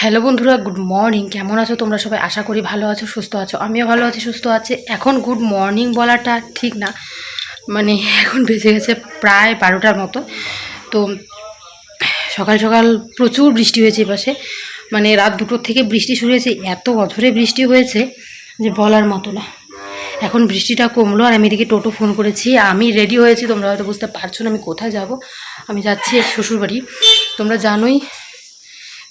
Hello বন্ধুরা, good morning. কেমন আছো তোমরা সবাই? আশা করি ভালো আছো, সুস্থ আছো। আমিও ভালো আছি, সুস্থ আছি। এখন গুড মর্নিং বলাটা ঠিক না। মানে এখন বেজে গেছে প্রায় বারোটার মতো। তো সকাল সকাল প্রচুর বৃষ্টি হয়েছে এপাশে মানে রাত দুটোর থেকে বৃষ্টি শুরু হয়েছে। এত অঝরে বৃষ্টি হয়েছে যে বলার মতো না। এখন বৃষ্টিটা কমলো আর আমি এদিকে টোটো ফোন করেছি। আমি রেডি হয়েছি, তোমরা হয়তো বুঝতে পারছ না আমি কোথায় যাব। আমি যাচ্ছি শ্বশুরবাড়ি। তোমরা জানোই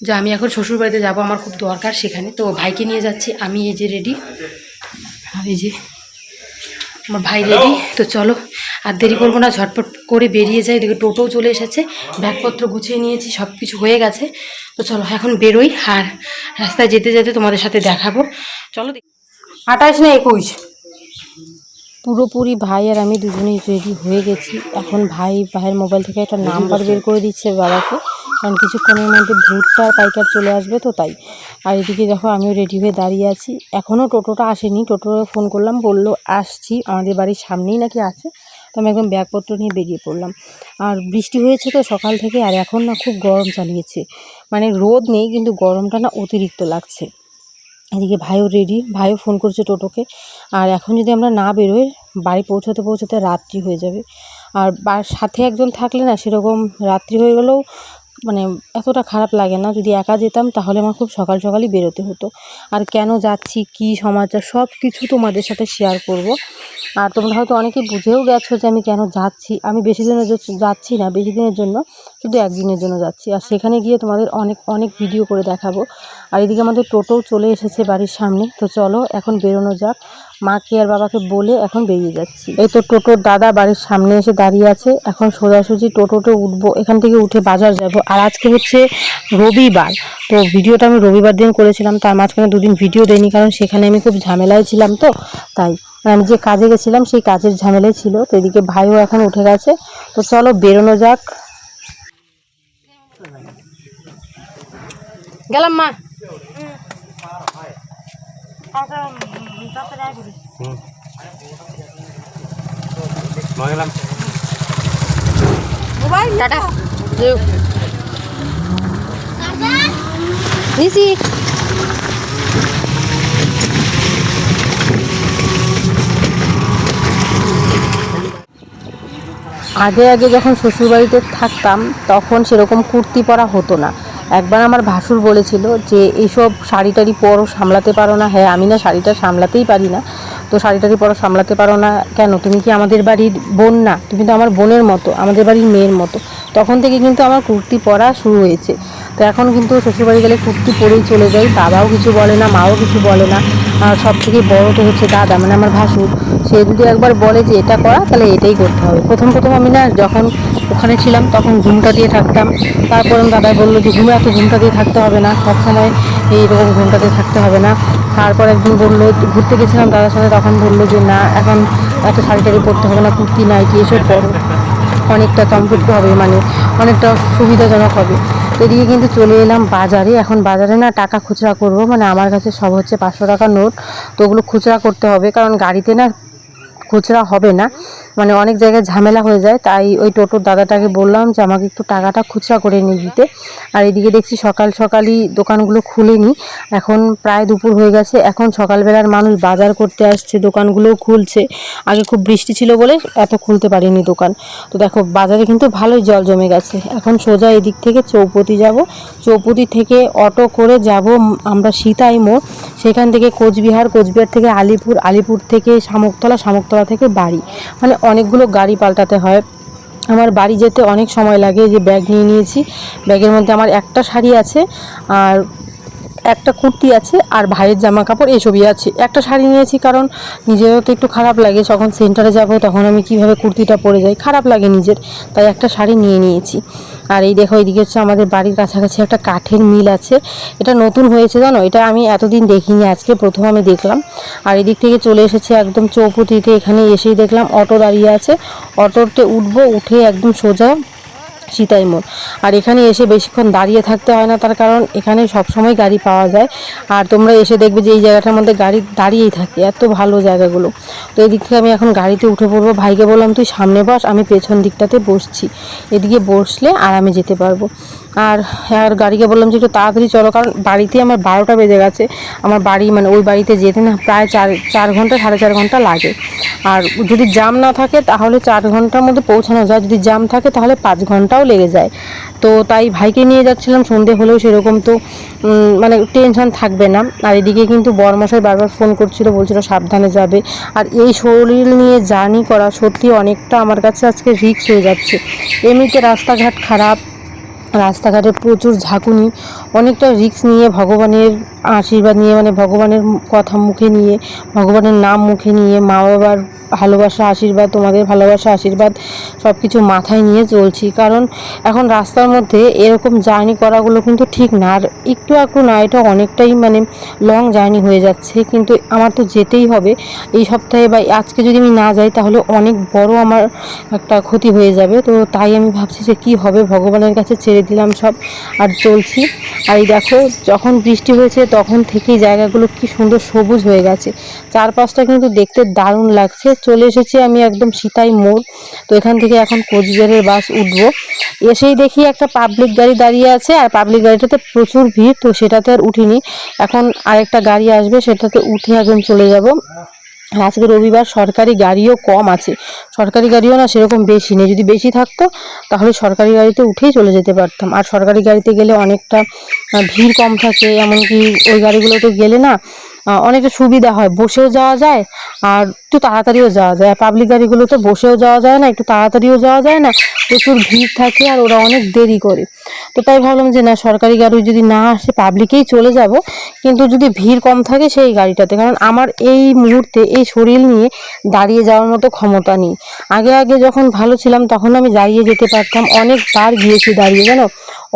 যে আমি এখন শ্বশুরবাড়িতে যাব আমার খুব দরকার সেখানে। তো ভাইকে নিয়ে যাচ্ছি আমি এই যে রেডি আর এই যে আমার ভাই রেডি তো চলো আর দেরি করব না ঝটপট করে বেরিয়ে যাই। এদিকে টোটোও চলে এসেছে ব্যাগপত্র গুছিয়ে নিয়েছি সব কিছু হয়ে গেছে। তো চলো এখন বেরোই আর রাস্তায় যেতে যেতে তোমাদের সাথে দেখাবো। চলো আঠাশ না একুশ? পুরোপুরি ভাই আর আমি দুজনেই রেডি হয়ে গেছি। এখন ভাই ভাইয়ের মোবাইল থেকে একটা নাম্বার বের করে দিচ্ছে বাবাকে। কারণ কিছুক্ষণের মধ্যে ভুট্টা আর পাইকার চলে আসবে তো তাই। আর এদিকে দেখো, আমিও রেডি হয়ে দাঁড়িয়ে আছি। এখনও টোটোটা আসেনি। টোটোটা ফোন করলাম, বলল, আসছি। আমাদের বাড়ির সামনেই নাকি আছে। তো আমি একদম ব্যাগপত্র নিয়ে বেরিয়ে পড়লাম। আর বৃষ্টি হয়েছে তো সকাল থেকে, আর এখন না খুব গরম চালিয়েছে। মানে রোদ নেই, কিন্তু গরমটা না অতিরিক্ত লাগছে। এদিকে ভাইও রেডি ভাইও ফোন করছে টোটোকে। আর এখন যদি আমরা না বেরোই, বাড়ি পৌঁছতে পৌঁছতে রাত্রি হয়ে যাবে। আর সাথে একজন থাকলে না সেরকম রাত্রি হয়ে গেলেও মানে এতটা খারাপ লাগে না। যদি একা যেতাম তাহলে আমার খুব সকাল সকালই বেরোতে হতো। আর কেন যাচ্ছি, কি সমাচার সব কিছু তোমাদের সাথে শেয়ার করব। আর তোমরা হয়তো অনেকে বুঝেও গেছো যে আমি কেন যাচ্ছি। আমি বেশি দিনের যাচ্ছি না, বেশি দিনের জন্য। শুধু একদিনের জন্য যাচ্ছি। আর সেখানে গিয়ে তোমাদের অনেক অনেক ভিডিও করে দেখাবো। আর এদিকে আমাদের টোটোও চলে এসেছে বাড়ির সামনে। তো চলো এখন বেরোনো যাক। মাকে আর বাবাকে বলে এখন বেরিয়ে যাচ্ছি। এই তো টোটোর দাদা বাড়ির সামনে এসে দাঁড়িয়ে আছে। এখন সোজাসুজি টোটোতে উঠবো। এখান থেকে উঠে বাজার যাব। আর আজকে হচ্ছে রবিবার। তো ভিডিওটা আমি রবিবার দিন করেছিলাম। তার মাঝখানে দুদিন ভিডিও দেয়নি কারণ সেখানে আমি খুব ঝামেলায় ছিলাম তো। তাই আমি যে কাজে গেছিলাম, সেই কাজের ঝামেলায় ছিল। তো এদিকে ভাইও এখন উঠে গেছে। তো চলো বেরোনো যাক। গেলাম মা। মঙ্গলাম টাটা। নিছি। আগে আগে যখন শ্বশুরবাড়িতে থাকতাম তখন সেরকম কুর্তি পরা হতো না। একবার আমার ভাসুর বলেছিল যে এইসব শাড়ি টাড়ি পরো, সামলাতে পারো না। হ্যাঁ আমি না শাড়িটা সামলাতেই পারি না। তো শাড়ি টাড়ি পরো, সামলাতে পারো না কেন? তুমি কি আমাদের বাড়ির বোন না? তুমি তো আমার বোনের মতো, আমাদের বাড়ির মেয়ের মতো। তখন থেকে কিন্তু আমার কুর্তি পরা শুরু হয়েছে। তো এখন কিন্তু শ্বশুরবাড়ি গেলে কুর্তি পরেই চলে যাই। বাবাও কিছু বলে না, মাও কিছু বলে না। আর সব থেকে বড় তো হচ্ছে দাদা মানে আমার ভাসুর। সে যদি একবার বলে যে এটা করা, তাহলে এটাই করতে হবে। প্রথম প্রথম আমি না যখন ওখানে ছিলাম, তখন ঘুমটা দিয়ে থাকতাম। তারপর দাদাই বলল যে, ঘুমে এত ঘুমটা দিয়ে থাকতে হবে না সবসময় এইরকম ঘুমটা দিয়ে থাকতে হবে না। তারপর একদিন বলল, ঘুরতে গেছিলাম দাদার সাথে, তখন বলল যে, না, এখন এত শাড়ি টাড়ি পরতে হবে না, কুর্তি নাইটি এসব পরো? অনেকটা কমফোর্ট হবে মানে অনেকটা সুবিধাজনক হবে। এদিকে কিন্তু চলে এলাম বাজারে। এখন বাজারে না টাকা খুচরা করব মানে আমার কাছে সব হচ্ছে পাঁচশো টাকা নোট, তো ওগুলো খুচরা করতে হবে, কারণ গাড়িতে না খুচরা হবে না। মানে অনেক জায়গায় ঝামেলা হয়ে যায়, তাই ওই টোটোর দাদাটাকে বললাম যে আমাকে একটু টাকাটা খুচরা করে নিয়ে দিতে। আর এদিকে দেখছি সকাল সকালই দোকানগুলো খুলেনি, এখন প্রায় দুপুর হয়ে গেছে, এখন সকালবেলার মানুষ বাজার করতে আসছে, দোকানগুলোও খুলছে। আগে খুব বৃষ্টি ছিল বলে এত খুলতে পারিনি দোকান। তো দেখো, বাজারে কিন্তু ভালোই জল জমে গেছে। এখন সোজা এদিক থেকে চৌপতি যাব। চৌপতি থেকে অটো করে যাব আমরা সীতাই মোড়। সেখান থেকে কোচবিহার কোচবিহার থেকে আলিপুর আলিপুর থেকে শামুকতলা শামুকতলা থেকে বাড়ি। মানে অনেকগুলো গাড়ি পাল্টাতে হয়। আমার বাড়ি যেতে অনেক সময় লাগে যে ব্যাগ নিয়ে নিয়েছি। ব্যাগের মধ্যে আমার একটা শাড়ি আছে, আর একটা কুর্তি আছে, আর ভাইয়ের জামা কাপড় এসবই আছে। একটা শাড়ি নিয়েছি কারণ নিজেরও তো একটু খারাপ লাগে, যখন সেন্টারে যাব তখন আমি কীভাবে কুর্তিটা পরে যাই, খারাপ লাগে নিজের। তাই একটা শাড়ি নিয়ে নিয়েছি। আর এই দেখো এইদিকে হচ্ছে আমাদের বাড়ির কাছাকাছি একটা কাঠের মিল আছে। এটা নতুন হয়েছে, জানো? এটা আমি এতদিন দেখিনি, আজকে প্রথম আমি দেখলাম। আর এদিক থেকে চলে এসেছে একদম চৌপতিতে, এখানে এসেই দেখলাম অটো দাঁড়িয়ে আছে। অটোতে উঠবো, উঠে একদম সোজা সীতাই মোড়। আর এখানে এসে বেশিক্ষণ দাঁড়িয়ে থাকতে হয় না, তার কারণ এখানে সবসময় গাড়ি পাওয়া যায়। আর তোমরা এসে দেখবে যে এই জায়গাটার মধ্যে গাড়ি দাঁড়িয়েই থাকে, এত ভালো জায়গাগুলো। তো এদিক থেকে আমি এখন গাড়িতে উঠে পড়ব। ভাইকে বললাম, তুই সামনে বস, আমি পেছন দিকটাতে বসছি। এদিকে বসলে আর আমি যেতে পারব। আর আর গাড়িকে বললাম যে একটু তাড়াতাড়ি চলো, কারণ বাড়িতে আমার বারোটা বেজে গেছে। আমার বাড়ি মানে ওই বাড়িতে যেতে না, প্রায় চার চার ঘণ্টা, সাড়ে চার ঘণ্টা লাগে। আর যদি জাম না থাকে, তাহলে চার ঘণ্টার মধ্যে পৌঁছানো যায়। যদি জাম থাকে, তাহলে পাঁচ ঘন্টাও লেগে যায়। তো তাই ভাইকে নিয়ে যাচ্ছিলাম, সন্ধে হলেও সেরকম তো মানে টেনশন থাকবে না। আর এদিকে কিন্তু বরমশাই বারবার ফোন করছিল, বলছিল সাবধানে যাবে। আর এই শরীর নিয়ে জার্নি করা সত্যি অনেকটা আমার কাছে আজকে রিস্ক হয়ে যাচ্ছে। এমনিতে রাস্তাঘাট খারাপ রাস্তাঘাটে প্রচুর ঝাঁকুনি অনেকটা রিস্ক নিয়ে, ভগবানের আশীর্বাদ নিয়ে মানে ভগবানের কথা মুখে নিয়ে, ভগবানের নাম মুখে নিয়ে মা বাবার ভালোবাসা, আশীর্বাদ, তোমাদের ভালোবাসা, আশীর্বাদ সব কিছু মাথায় নিয়ে চলছি। কারণ এখন রাস্তার মধ্যে এরকম জার্নি করাগুলো কিন্তু ঠিক না। আর একটু একটু না, এটা অনেকটাই মানে লং জার্নি হয়ে যাচ্ছে। কিন্তু আমার তো যেতেই হবে। এই সপ্তাহে বা আজকে যদি আমি না যাই, তাহলে অনেক বড় আমার একটা ক্ষতি হয়ে যাবে। তো তাই আমি ভাবছি যে কী হবে? ভগবানের কাছে ছেড়ে দিলাম সব আর চলছি। আর এই দেখো, যখন বৃষ্টি হয়েছে, তখন থেকেই জায়গাগুলো কি সুন্দর সবুজ হয়ে গেছে। চারপাশটা কিন্তু দেখতে দারুণ লাগছে। চলে এসেছি আমি একদম সীতাই মোড়। তো এখান থেকে এখন কোচবিহারের বাস উঠবো। এসেই দেখি একটা পাবলিক গাড়ি দাঁড়িয়ে আছে, আর পাবলিক গাড়িটাতে প্রচুর ভিড়, তো সেটাতে আর উঠিনি। এখন আরেকটা গাড়ি আসবে, সেটাতে উঠে একদম চলে যাব। আজকে রবিবার সরকারি গাড়িও কম আছে। সরকারি গাড়িও না সেরকম বেশি নেই। যদি বেশি থাকতো, তাহলে সরকারি গাড়িতে উঠেই চলে যেতে পারতাম। আর সরকারি গাড়িতে গেলে অনেকটা ভিড় কম থাকে। এমনকি ওই গাড়িগুলোতে গেলে না অনেকটা সুবিধা হয়। বসেও যাওয়া যায়। আর একটু তাড়াতাড়িও যাওয়া যায়। পাবলিক গাড়িগুলোতে বসেও যাওয়া যায় না, একটু তাড়াতাড়িও যাওয়া যায় না, প্রচুর ভিড় থাকে আর ওরা অনেক দেরি করে। তো তাই ভাবলাম যে না, সরকারি গাড়ি যদি না আসে পাবলিকেই চলে যাব, কিন্তু যদি ভিড় কম থাকে সেই গাড়িটাতে। কারণ আমার এই মুহূর্তে এই শরীর নিয়ে দাঁড়িয়ে যাওয়ার মতো ক্ষমতা নেই। আগে আগে যখন ভালো ছিলাম, তখন আমি দাঁড়িয়ে যেতে পারতাম। অনেকবার গিয়েছি দাঁড়িয়ে, জানো?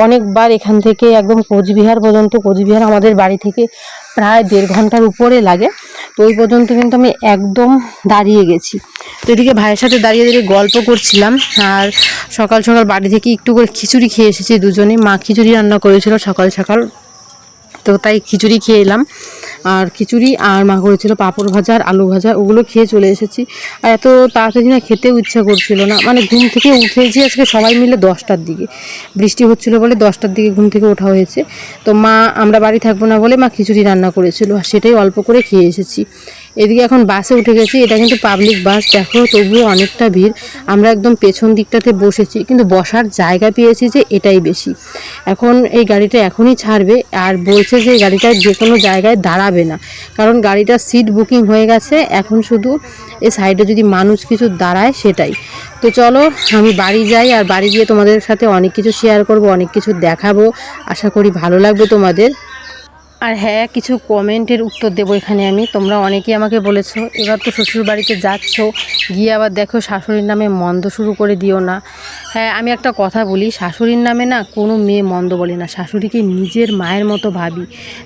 অনেকবার এখান থেকে একদম কোচবিহার পর্যন্ত, কোচবিহার আমাদের বাড়ি থেকে প্রায় দেড় ঘণ্টার উপরে লাগে। তো ওই পর্যন্ত কিন্তু আমি একদম দাঁড়িয়ে গেছি। তো এদিকে ভাইয়ের সাথে দাঁড়িয়ে দাঁড়িয়ে গল্প করছিলাম, আর সকাল সকাল বাড়ি থেকে একটু করে খিচুড়ি খেয়ে এসেছি দুজনে মা খিচুড়ি রান্না করেছিল সকাল সকাল, তো তাই খিচুড়ি খেয়ে এলাম। আর খিচুড়ি আর মা করেছিল পাঁপড় ভাজা আলু ভাজা, ওগুলো খেয়ে চলে এসেছি। আর এত তাড়াতাড়ি না খেতেও ইচ্ছা করছিল না। মানে ঘুম থেকে উঠেছি আজকে সবাই মিলে দশটার দিকে। বৃষ্টি হচ্ছিল বলে দশটার দিকে ঘুম থেকে ওঠা হয়েছে। তো মা, আমরা বাড়ি থাকব না বলে মা খিচুড়ি রান্না করেছিল। আর সেটাই অল্প করে খেয়ে এসেছি। এদিকে এখন বাসে উঠে গেছি, এটা কিন্তু পাবলিক বাস দেখো তবুও অনেকটা ভিড়। আমরা একদম পেছন দিকটাতে বসেছি, কিন্তু বসার জায়গা পেয়েছি যে এটাই বেশি। এখন এই গাড়িটা এখনই ছাড়বে, আর বলছে যে গাড়িটা যে কোনো জায়গায় দাঁড়াবে না। কারণ গাড়িটার সিট বুকিং হয়ে গেছে, এখন শুধু এই সাইডে যদি মানুষ কিছু দাঁড়ায় সেটাই। তো চলো, আমি বাড়ি যাই, আর বাড়ি গিয়ে তোমাদের সাথে অনেক কিছু শেয়ার করব, অনেক কিছু দেখাবো। আশা করি ভালো লাগবে তোমাদের। আর হ্যাঁ কিছু কমেন্টের উত্তর দেবো এখানে আমি। তোমরা অনেকেই আমাকে বলেছ, এবার তো শ্বশুর বাড়িতে যাচ্ছ, গিয়ে আবার দেখো শাশুড়ির নামে মন্দ শুরু করে দিও না। হ্যাঁ আমি একটা কথা বলি, শাশুড়ির নামে না কোনো মেয়ে মন্দ বলে না, শাশুড়িকে নিজের মায়ের মতো ভাবি।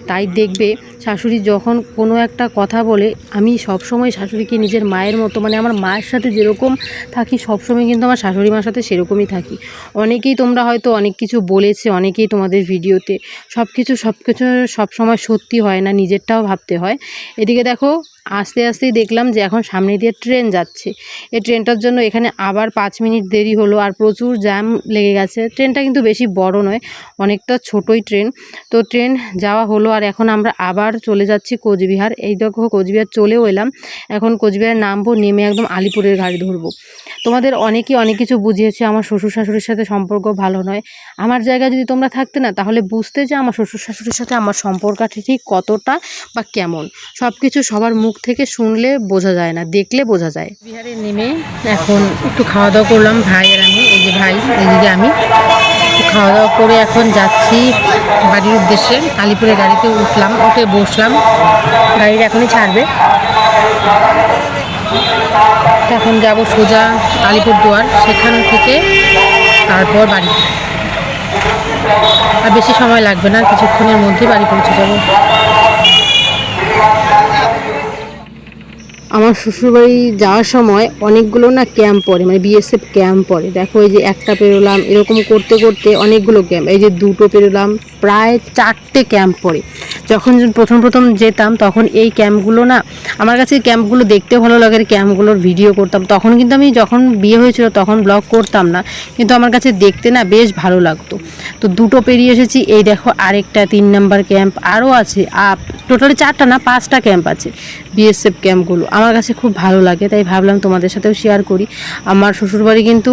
তাই দেখবে শাশুড়ি যখন কোনো একটা কথা বলে, আমি সবসময় শাশুড়িকে নিজের মায়ের মতো মানে আমার মায়ের সাথে যেরকম থাকি, সবসময় কিন্তু আমার শাশুড়ি মার সাথে সেরকমই থাকি। অনেকেই তোমরা হয়তো অনেক কিছু বলেছে, অনেকেই তোমাদের ভিডিওতে সব কিছু সব কিছু সবসময় সত্যি হয় না নিজেরটাও ভাবতে হয়। এদিকে দেখো আস্তে আস্তেই দেখলাম যে এখন সামনে দিয়ে ট্রেন যাচ্ছে। এই ট্রেনটার জন্য এখানে আবার পাঁচ মিনিট দেরি হলো আর প্রচুর জ্যাম লেগে গেছে। ট্রেনটা কিন্তু বেশি বড় নয়, অনেকটা ছোটোই ট্রেন। তো ট্রেন যাওয়া হলো আর এখন আমরা আবার চলে যাচ্ছি কোচবিহার। এই দেখো কোচবিহার চলেও এলাম। এখন কোচবিহার নামবো, নেমে একদম আলিপুরের গাড়ি ধরবো। তোমাদের অনেকেই অনেক কিছু বুঝিয়েছে আমার শ্বশুর শাশুড়ির সাথে সম্পর্ক ভালো নয়। আমার জায়গায় যদি তোমরা থাকতে না, তাহলে বুঝতে যে আমার শ্বশুর শাশুড়ির সাথে আমার সম্পর্কটা ঠিক কতটা বা কেমন। সব কিছু সবার মুখ থেকে শুনলে বোঝা যায় না, দেখলে বোঝা যায়। বিহারে নেমে এখন একটু খাওয়া দাওয়া করলাম, ভাই আর আমি, এই যে ভাই এদিকে আমি। খাওয়া দাওয়া করে এখন যাচ্ছি বাড়ির উদ্দেশ্যে, আলিপুরের গাড়িতে উঠলাম, উঠে বসলাম গাড়িটা এখনই ছাড়বে। এখন যাব সোজা আলিপুরদুয়ার সেখান থেকে তারপর বাড়ি। আর বেশি সময় লাগবে না, কিছুক্ষণের মধ্যে বাড়ি পৌঁছে যাব। আমার শ্বশুরবাড়ি যাওয়ার সময় অনেকগুলো না ক্যাম্প পড়ে মানে বিএসএফ ক্যাম্প পড়ে। দেখো এই যে একটা পেরোলাম, এরকম করতে করতে অনেকগুলো ক্যাম্প, এই যে দুটো পেরোলাম, প্রায় চারটে ক্যাম্প পড়ে। যখন প্রথম প্রথম যেতাম, তখন এই ক্যাম্পগুলো না, আমার কাছে ক্যাম্পগুলো দেখতে ভালো লাগে ক্যাম্পগুলোর ভিডিও করতাম। তখন কিন্তু আমি যখন বিয়ে হয়েছিল, তখন ব্লগ করতাম না, কিন্তু আমার কাছে দেখতে না বেশ ভালো লাগতো। তো দুটো পেরিয়ে এসেছি, এই দেখো আরেকটা তিন নাম্বার ক্যাম্প আরও আছে, আপ, টোটালি চারটা না, পাঁচটা ক্যাম্প আছে বিএসএফ ক্যাম্পগুলো। আমার কাছে খুব ভালো লাগে, তাই ভাবলাম তোমাদের সাথেও শেয়ার করি। আমার শ্বশুরবাড়ি কিন্তু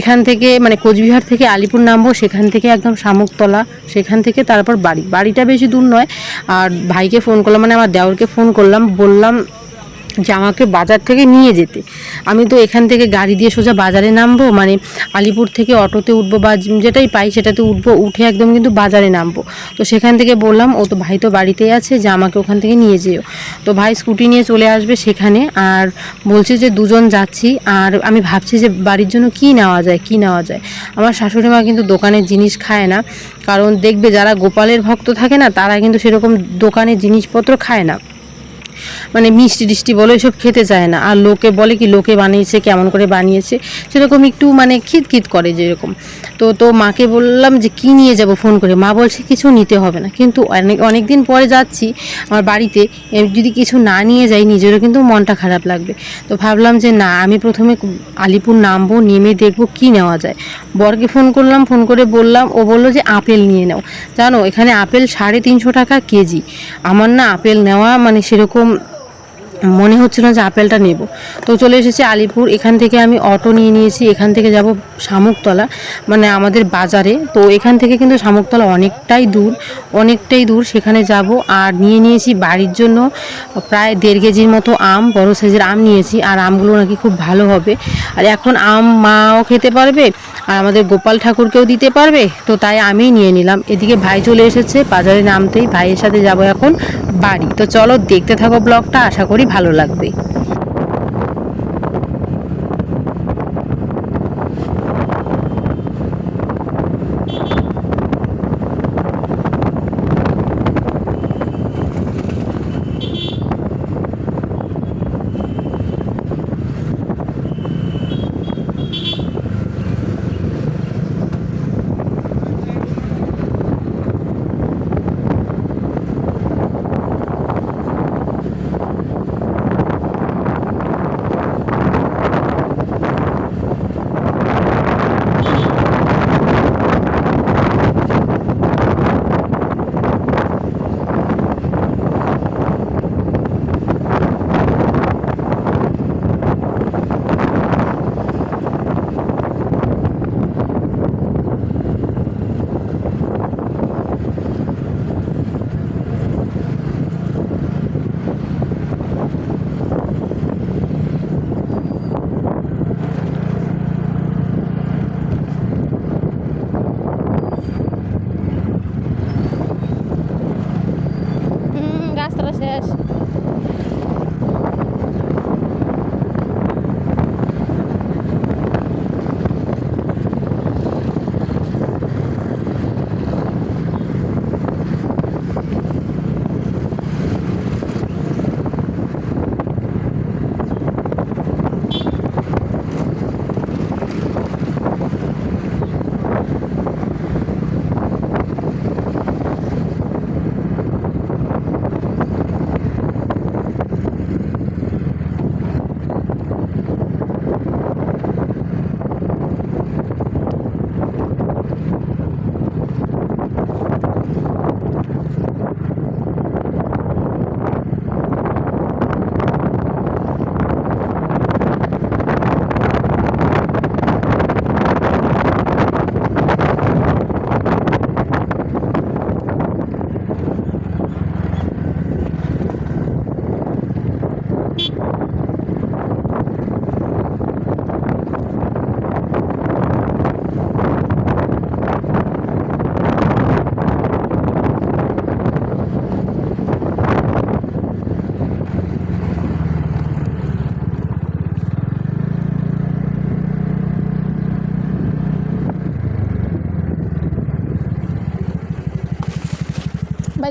এখান থেকে মানে কোচবিহার থেকে আলিপুর নামবো, সেখান থেকে একদম শামুকতলা, সেখান থেকে তারপর বাড়ি। বাড়িটা বেশি দূর নয়, আর ভাইকে ফোন করলাম মানে আমার দেওরকে ফোন করলাম, বললাম যে আমাকে বাজার থেকে নিয়ে যেতে। আমি তো এখান থেকে গাড়ি দিয়ে সোজা বাজারে নামবো মানে আলিপুর থেকে অটোতে উঠবো বা যেটাই পাই সেটাতে উঠবো, উঠে একদম কিন্তু বাজারে নামবো। তো সেখান থেকে বললাম, ও তো ভাই তো বাড়িতেই আছে, যে আমাকে ওখান থেকে নিয়ে যেও। তো ভাই স্কুটি নিয়ে চলে আসবে সেখানে আর বলছে যে, দুজন যাচ্ছি। আর আমি ভাবছি যে, বাড়ির জন্য কি নেওয়া যায়, কি নেওয়া যায়? আমার শাশুড়ি মা কিন্তু দোকানের জিনিস খায় না। কারণ দেখবে যারা গোপালের ভক্ত থাকে না, তারা কিন্তু সেরকম দোকানের জিনিসপত্র খায় না। মানে মিষ্টি টিষ্টি বলো, এসব খেতে চায় না। আর লোকে বলে কি, লোকে বানিয়েছে, কেমন করে বানিয়েছে, সেরকম একটু মানে খিতখিত করে যেরকম। তো তো মাকে বললাম যে, কি নিয়ে যাব ফোন করে? মা বলছে, কিছু নিতে হবে না। কিন্তু অনেক অনেক দিন পরে যাচ্ছি আমার বাড়িতে যদি কিছু না নিয়ে যাই, নিজেরও কিন্তু মনটা খারাপ লাগবে। তো ভাবলাম যে, না, আমি প্রথমে আলিপুর নামবো, নেমে দেখব কি নেওয়া যায়। বরকে ফোন করলাম ফোন করে বললাম, ও বলল যে, আপেল নিয়ে নাও। জানো, এখানে আপেল সাড়ে তিনশো টাকা কেজি। আমার না আপেল নেওয়া মানে সেরকম মনে হচ্ছে না যে আপেলটা নেব। তো চলে এসেছি আলিপুর। এখান থেকে আমি অটো নিয়ে নিয়েছি। এখান থেকে যাব শামুকতলা মানে আমাদের বাজারে। তো এখান থেকে কিন্তু শামুকতলা অনেকটাই দূর অনেকটাই দূর। সেখানে যাব আর নিয়ে নিয়েছি বাড়ির জন্য প্রায় দেড় কেজির মতো আম, বড় সাইজের আম নিয়েছি। আর আমগুলো নাকি খুব ভালো হবে। আর এখন আম মাও খেতে পারবে আর আমাদের গোপাল ঠাকুরকেও দিতে পারবে। তো তাই আমি নিয়ে নিলাম। এদিকে ভাই চলে এসেছে বাজারে নামতেই। ভাইয়ের সাথে যাব এখন বাড়ি। তো চলো দেখতে থাকো ব্লগটা। আশা করি ভালো লাগবে।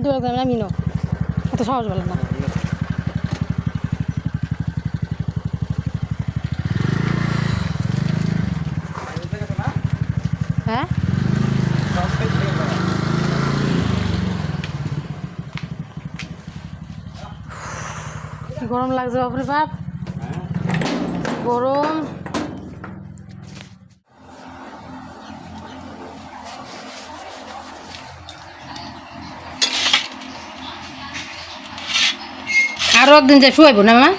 দু এক আমি এত সহজ বলে না। হ্যাঁ? গরম লাগছে বাপরে বাপ। হ্যাঁ। গরম। আরও একদিন যে শুয়াইব না মা?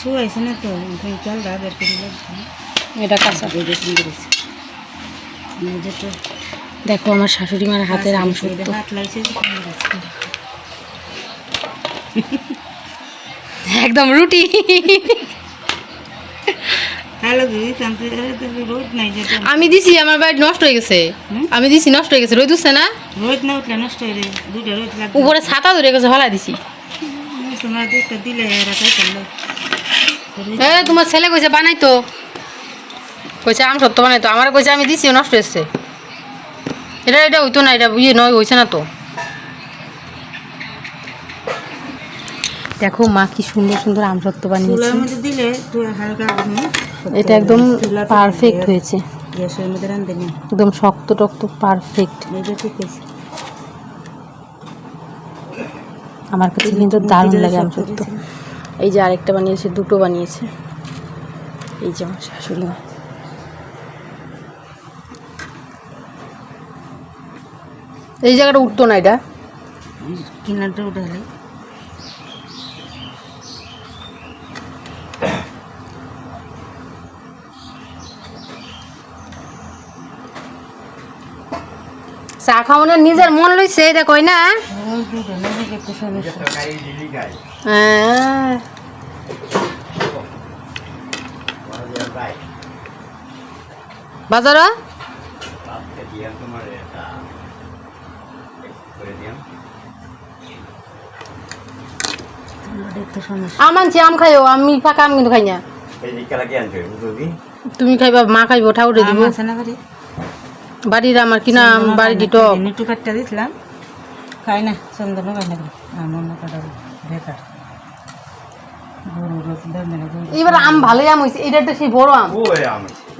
শুয়াইছে না তো তুমি চালটা বের করে এটা কাঁচা। দেখো আমার শাশুড়ি মার হাতের আম সত্য। একদম রুটি। রোদ আমি দিছি আমার বাড়ি নষ্ট হয়ে গেছে। আমি দিছি নষ্ট হয়ে গেছে রোদ উঠছে না? রোদ না উঠলে নষ্ট হয়ে রোদ উপরে ছাতা ধরে গেছে হলা দিছি। তোমরা দিলে এরা তাই এ তোমার ছেলে কইছে বানাই তো। কইছে আম সত্য বানাই তো আমার কইছে আমি দিছি নষ্ট হয়েছে। এটা এটা হইতো না এটা ইয়ে নয় হইছে না তো। দেখো মা কি সুন্দর সুন্দর আম সত্য বানিয়েছে। দিলে এটা একদম পারফেক্ট হয়েছে। গ্যাসের মধ্যে রান্ধে একদম শক্ত টক্ত পারফেক্ট এটা ঠিক আছে আমার কাছে কিন্তু দারুণ লাগে আম সত্য। এই যে আরেকটা বানিয়েছে দুটো বানিয়েছে। এই যে আমার শাশুড়ি মা। এই জায়গাটা উঠতো না এটা? কিনারটা উঠালে চা খাওয়ানোর নিজের মন লইছে এটা কই না? হ্যাঁ। বাজার একটু সমস্যা আম আনছি আম খাইও। আমি ফাঁকা আম কিন্তু খাই না। তুমি খাইবা মা খাইবো ঠাউরে দিব। বাড়ির আমার কিনা আম বাড়ি টক একটু কাটটা দিছিলাম। খাই না চন্দনও খাই না কাটা বেকার না। এবার আম ভালোই আম হয়েছে এটা তো সেই বড় আম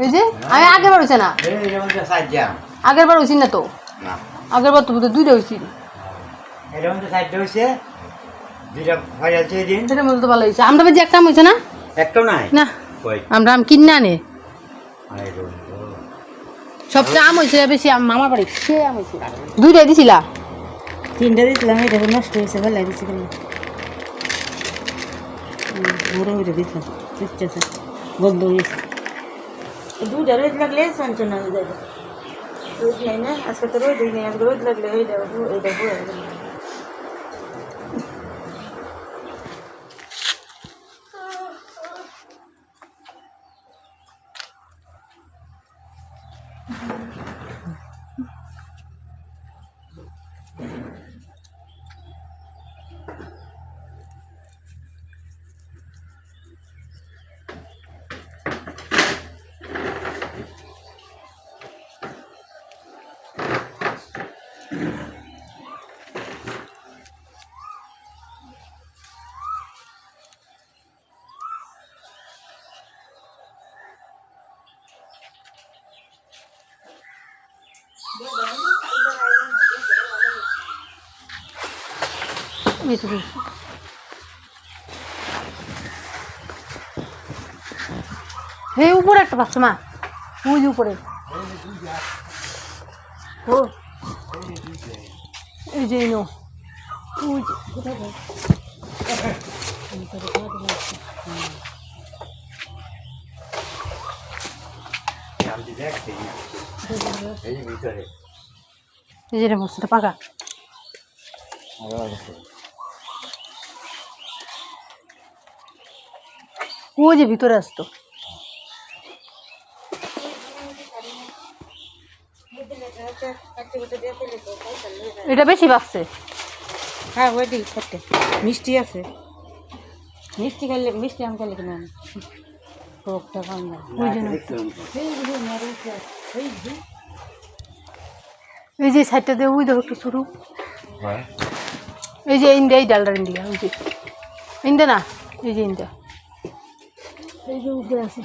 এই যে আমি আগের বার হয়েছে না এই যেমন যে সাজ্জা আগের বার হয়েছি না তো না আগের বার তো দুইটা মধ্যে ভালো হয়েছে আমরা যে একটা আম হয়েছে না একটাও নাই না কই আমরা আম কিনে আনে আরে সবচেয়ে আম হয়েছে বেশি আম মামার বাড়ি সে আম হয়েছে দুইটাই দিছিলা তিনটা দিছিলাম এটা নষ্ট হয়েছে ভালো দিচ্ছে কেন বড় হয়ে দিছিলাম বুঝছে স্যার বন্ধ হয়েছে দুইটা রোদ লাগলে সঞ্চনা হয়ে যাবে রোদ নাই না আজকে তো রোদই নেই আজকে রোদ লাগলে এইটা এইটা হয়ে যাবে এই তো হে, উপরে একটা পাচ্ছে মা। ওই উপরে। ও। এই যে নো এই যে ভিতরে। পাকা। ও যে ভিতরে আসতো। এটা বেশি বাড়ছে হ্যাঁ ওইটি খাটে মিষ্টি আছে। মিষ্টি খাইলে মিষ্টি আম খাইলে কিনা টকটা কম না। ওই জন্য। এই যে সাইডটা দিয়ে ওই দেখো একটু শুরু। এই যে ইন্ডিয়া এই ডালটার ইন্ডিয়া ওই যে। ইন্ডিয়া না এই যে ইন্ডিয়া। এই যে উপরে আছে।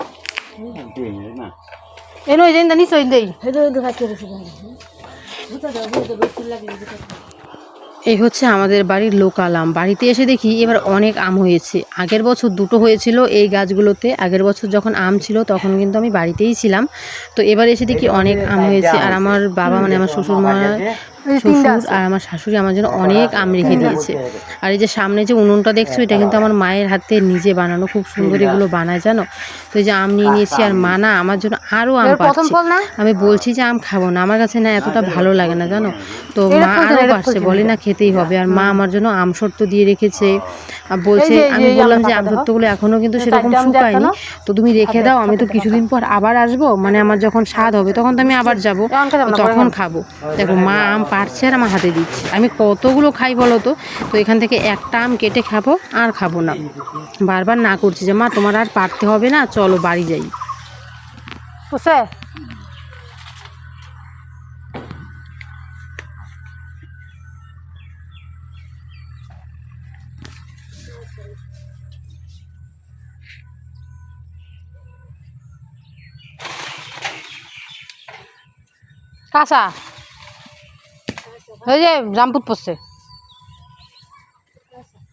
এনো এই যে ইন্ডিয়া নিশ্চয় লাগে এই হচ্ছে আমাদের বাড়ির লোকাল আম। বাড়িতে এসে দেখি এবার অনেক আম হয়েছে। আগের বছর দুটো হয়েছিল এই গাছগুলোতে। আগের বছর যখন আম ছিল তখন কিন্তু আমি বাড়িতেই ছিলাম। তো এবার এসে দেখি অনেক আম হয়েছে। আর আমার বাবা মানে আমার শ্বশুর মা শ্বশুর আর আমার শাশুড়ি আমার জন্য অনেক আম রেখে দিয়েছে। আর এই যে সামনে যে উনুনটা দেখছ এটা কিন্তু আমার মায়ের হাতে নিজে বানানো খুব সুন্দর এগুলো বানায় জানো? তো এই যে আম নিয়ে নিয়েছি আর মা না আমার জন্য আরও আম পাচ্ছি। আমি বলছি যে আম খাব না আমার কাছে না এতটা ভালো লাগে না জানো? তো মা আরও পারছে বলে না খেতেই হবে। আর মা আমার জন্য আম সর্ত দিয়ে রেখেছে। বলছে আমি বললাম যে আম সত্যগুলো এখনও কিন্তু সেরকম শুকায়নি তো তুমি রেখে দাও আমি তো কিছুদিন পর আবার আসব মানে আমার যখন স্বাদ হবে তখন তো আমি আবার যাব। তখন খাব। দেখো মা আম পারছে আর আমার হাতে দিচ্ছে। আমি কতগুলো খাই বলো তো? তো এখান থেকে একটা আম কেটে খাব আর খাব না। বারবার না করছি যে মা তোমার আর পারতে হবে না চলো বাড়ি যাই। বুঝছে কাঁচা ওই যে রামপুর পড়ছে।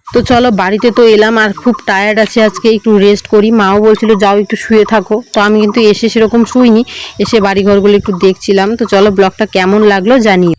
তো চলো, বাড়িতে তো এলাম আর খুব টায়ার্ড আছে আজকে, একটু রেস্ট করি। মাও বলছিল, যাও একটু শুয়ে থাকো। তো আমি কিন্তু এসে সেরকম শুইনি। এসে বাড়ি ঘরগুলো একটু দেখছিলাম। তো চলো, ব্লগটা কেমন লাগল জানিও।